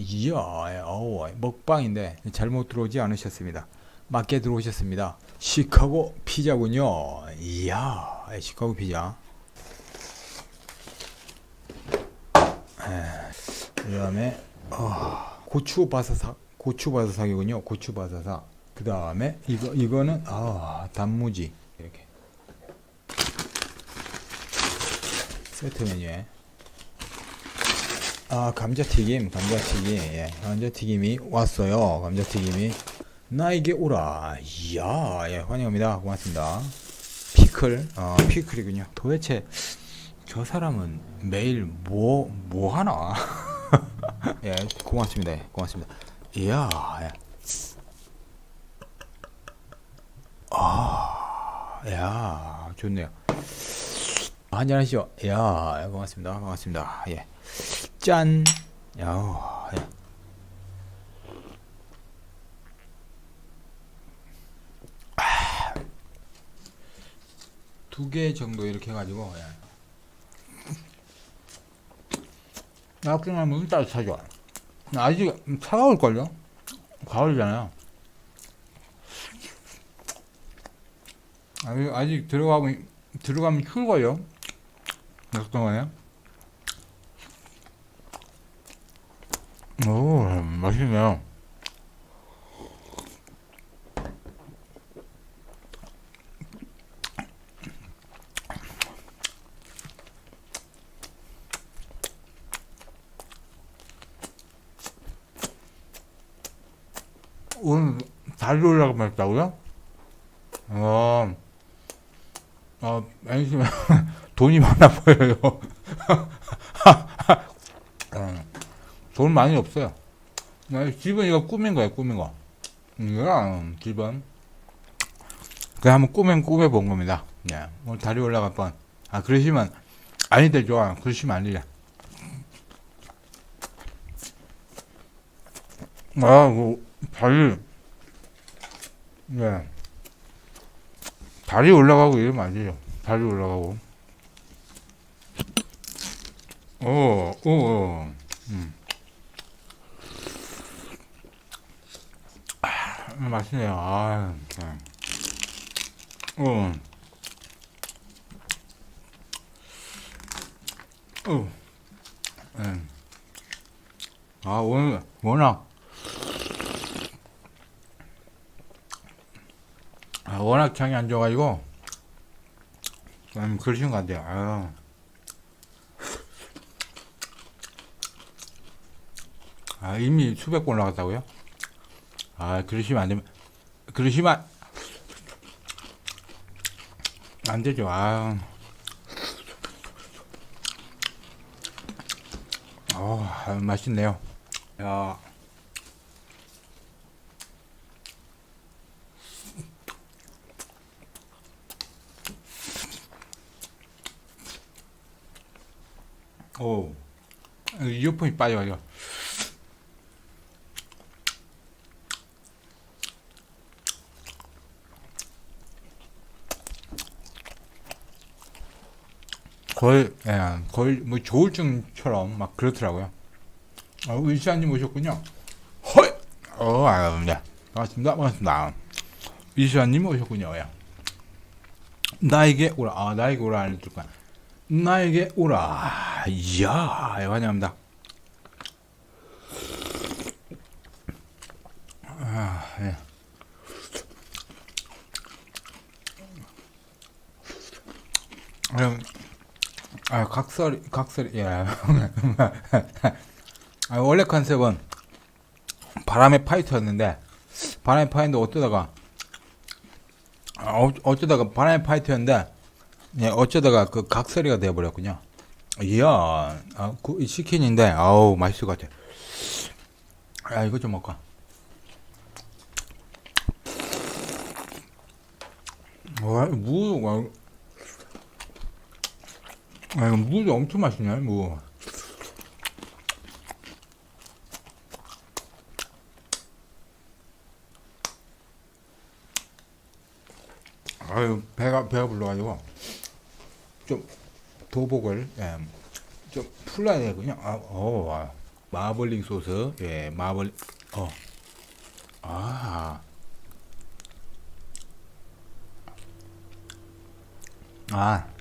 이야, 어우, 먹방인데 잘못 들어오지 않으셨습니다. 맞게 들어오셨습니다. 시카고 피자군요. 이야, 시카고 피자. 그 다음에 어, 고추 바사삭, 고추 바사삭이군요. 고추 바사삭. 그 다음에 이거 이거는 아 단무지 이렇게 세트 메뉴에 아 감자튀김 감자튀김. 예 감자튀김이 왔어요. 감자튀김이. 나에게 오라. 이야 예 환영합니다. 고맙습니다. 피클. 어 피클이군요. 도대체 저 사람은 매일 뭐뭐 하나? 예 고맙습니다. 예, 고맙습니다. 이야 예. 아야 좋네요. 한잔하시죠 야 고맙습니다. 반갑습니다. 예 짠. 야, 예. 두개 정도 이렇게 해가지고, 예. 나중에 물 따뜻하죠. 아직 차가울걸요? 가을이잖아요. 아직, 아직 들어가면, 들어가면 추울걸요? 잠깐만요. 오, 맛있네요. 오늘 달리 올라가 맛있다고요? 어, 어, 앵심에 돈이 많아 보여요. 어. 돈 많이 없어요. 나 집은 이거 꾸민 거예요, 꾸민 거. 이거랑 집은. 그냥 한번 꾸면 꾸며본 겁니다. 예. 오늘 다리 올라갈 뻔. 아, 그러시면, 아니들 좋아. 그러시면 안 되죠. 아, 그, 다리, 예. 다리 올라가고 이러면 안 되죠. 다리 올라가고. 오, 오, 오. 음. 음, 맛있네요. 아, 네. 어. 어. 네. 아, 오늘, 워낙, 아, 워낙 장이 안 좋아가지고, 음, 그러신 것 같아요. 아유. 아, 이미 수백 번 올라갔다고요? 아, 그러시면 안 되면, 그러시면 안 되죠. 아. 어, 아, 맛있네요. 야. 오, 이어폰이 빠져가지고. 거의 예, 거의 뭐 조울증처럼 막 그렇더라고요. 어, 의시아님 오셨군요. 헐, 어, 아, 네. 반갑습니다, 반갑습니다. 이시아님 오셨군요. 예. 나에게 오라, 아, 나에게 오라 알려줄 거야. 나에게 오라, 이야, 예, 환영합니다. 아, 예. 음, 아, 각설이, 각설이, 예. 아, 원래 컨셉은 바람의 파이터였는데, 바람의 파이터인데 어쩌다가, 아, 어, 어쩌다가 바람의 파이터였는데, 예, 어쩌다가 그 각설이가 되어버렸군요. 이야, 아, 그 치킨인데, 아우, 맛있을 것 같아. 아, 이거 좀 먹까. 와, 무, 와, 아, 이거 무도 엄청 맛있네, 무. 아유, 배가, 배가 불러가지고, 좀, 도복을, 예, 좀 풀어야 되군요. 아, 어, 아. 마블링 소스. 예, 마블 어. 아. 아.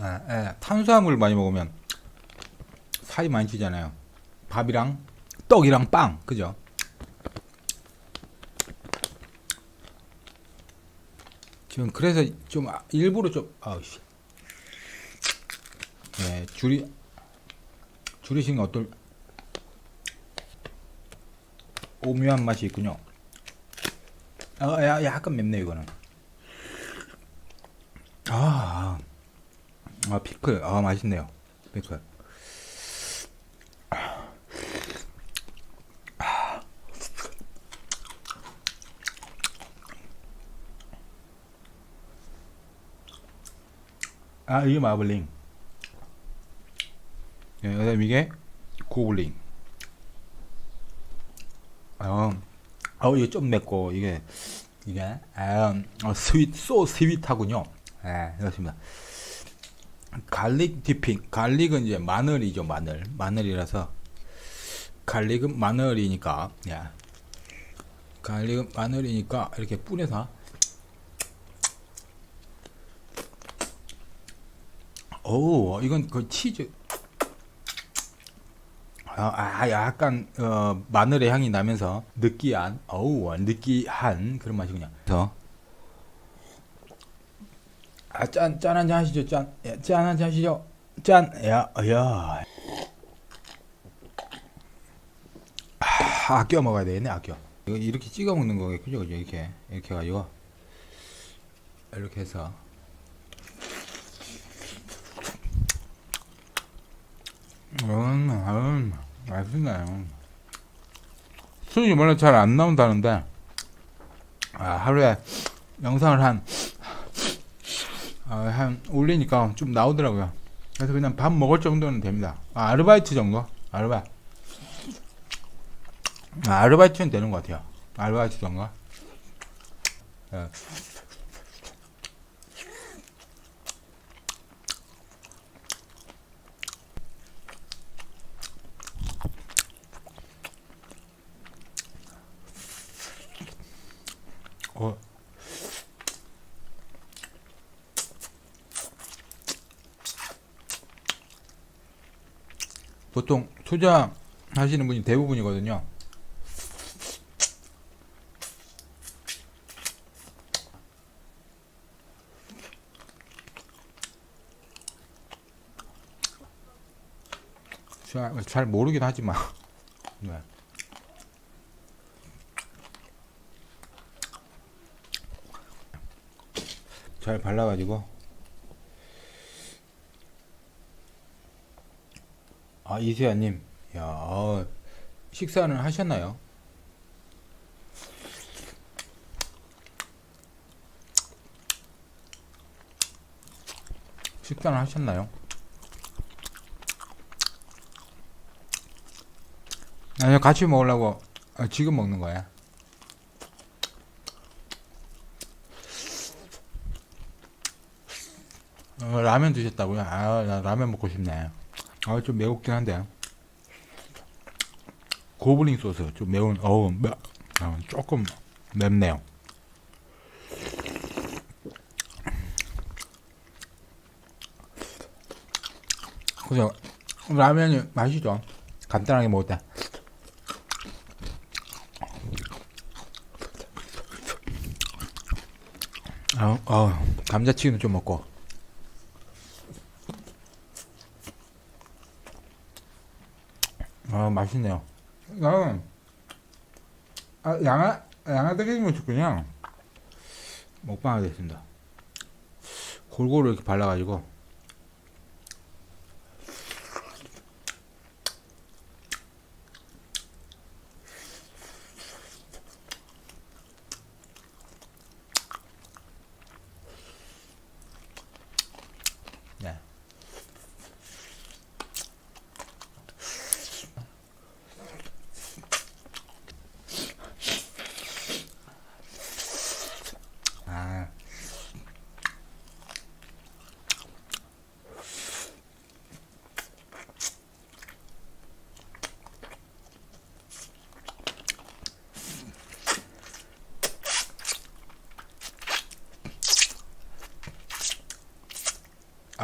아, 예. 탄수화물 많이 먹으면 살이 많이 찌잖아요. 밥이랑 떡이랑 빵, 그죠? 지금 그래서 좀 아- 일부러 좀 아우 씨. 예, 줄이 줄이신 거 어떨 오묘한 맛이 있군요. 아, 야, 약간 맵네 이거는. 아, 아 피클, 아 맛있네요. 피클. 아 이게 마블링. 예, 그다음 이게 고블링. 어, 어 이게 좀 맵고 이게 이게 아, 어, 스윗 소 스윗하군요. 예, 그렇습니다. 갈릭 디핑. 갈릭은 이제 마늘이죠, 마늘. 마늘이라서 갈릭은 마늘이니까 야. 갈릭은 마늘이니까 이렇게 뿌려서 오, 이건 그 치즈. 아, 아, 약간 어, 마늘의 향이 나면서 느끼한, 어우, 느끼한 그런 맛이군요. 그래서 아, 짠, 짠 한잔 하시죠, 짠, 예, 짠 한잔 하시죠, 짠, 야, 야. 아, 아껴 먹어야 되겠네, 아껴. 이거 이렇게 찍어 먹는 거겠죠, 그죠? 이렇게, 이렇게 해가지고 이렇게 해서. 음, 음, 맛있네요. 수익이 원래 잘 안 나온다는데, 아, 하루에 영상을 한, 아, 한, 올리니까 좀 나오더라고요. 그래서 그냥 밥 먹을 정도는 됩니다. 아, 아르바이트 정도? 아르바이트. 아, 아르바이트는 되는 것 같아요. 아르바이트 정도? 예. 어. 보통 투자 하시는 분이 대부분이거든요. 잘, 잘 모르긴 하지만. 네. 잘 발라가지고 아 이세아님 야 어, 식사는 하셨나요? 식사는 하셨나요? 아니요 같이 먹으려고 아, 지금 먹는 거야 어, 라면 드셨다고요? 아, 나 라면 먹고 싶네. 아, 좀 매웠긴 한데. 고블링 소스 좀 매운. 어우, 매, 어, 조금 맵네요. 그죠? 라면이 맛이죠. 간단하게 먹을 때. 어, 어, 감자튀김 좀 먹고. 아 맛있네요. 나는 아, 양아 양아들이면 좋군요. 먹방 하겠습니다. 골고루 이렇게 발라가지고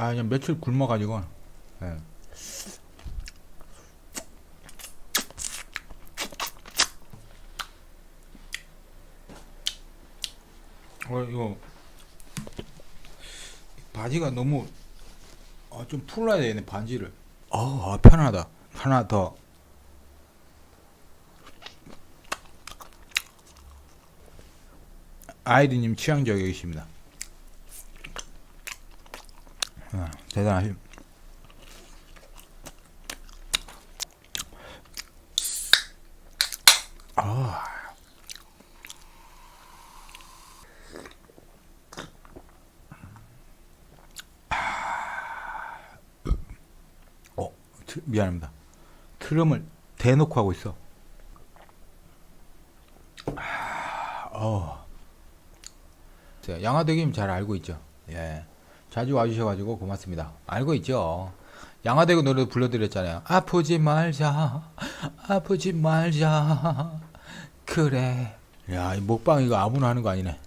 아 그냥 며칠 굶어가지고. 예. 어 이거 바지가 너무 아, 좀 풀어야 되네 반지를. 어 아, 편하다. 하나 더. 아이디님 취향 저격이십니다 아, 대단하심 아. 어, 트- 미안합니다. 트럼을 대놓고 하고 있어. 아, 어. 자, 양화대kim 잘 알고 있죠. 예. 자주 와주셔가지고 고맙습니다. 알고 있죠. 양화대교 노래 불러드렸잖아요. 아프지 말자, 아프지 말자. 그래. 야, 이 먹방 이거 아무나 하는 거 아니네.